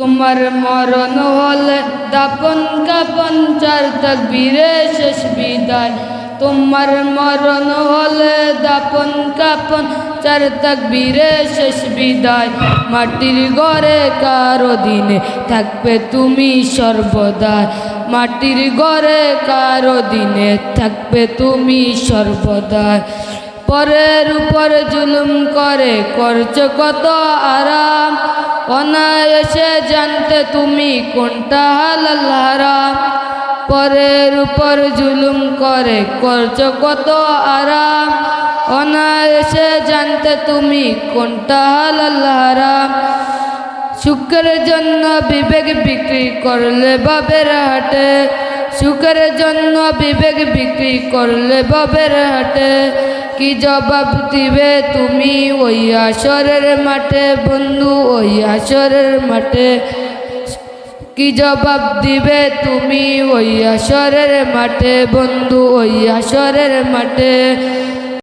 তোমার মরণ হলে দাপন কাপন চার তকবীরে শেষ বিদায়। তোমার মরণ হলে দাপন কাপন চার তকবীরে শেষ বিদায়। মাটির ঘরে কারও দিনে থাকবে তুমি সর্বদা মাটির ঘরে কারও দিনে থাকবে তুমি সর্বদা পরের উপর জুলুম করে, করছ কত আরাম। অনায়াসে জানতে তুমি কোনটা হালাল হারাম। পরের উপর জুলুম করে করছ কত আরাম। অনায়াসে জানতে তুমি কোনটা হালাল হারাম। সুখের জন্য বিবেক বিক্রি করলে বাবের হাটে। সুখের জন্য বিবেক বিক্রি করলে বাবের হাটে। কি জবাব দিবে তুমি ওই আসরের মাঠে? বন্ধু, ওই আসরের মাঠে। কি জবাব দিবে তুমি ওই আসরের মাঠে? বন্ধু, ওই আসরের মাঠে।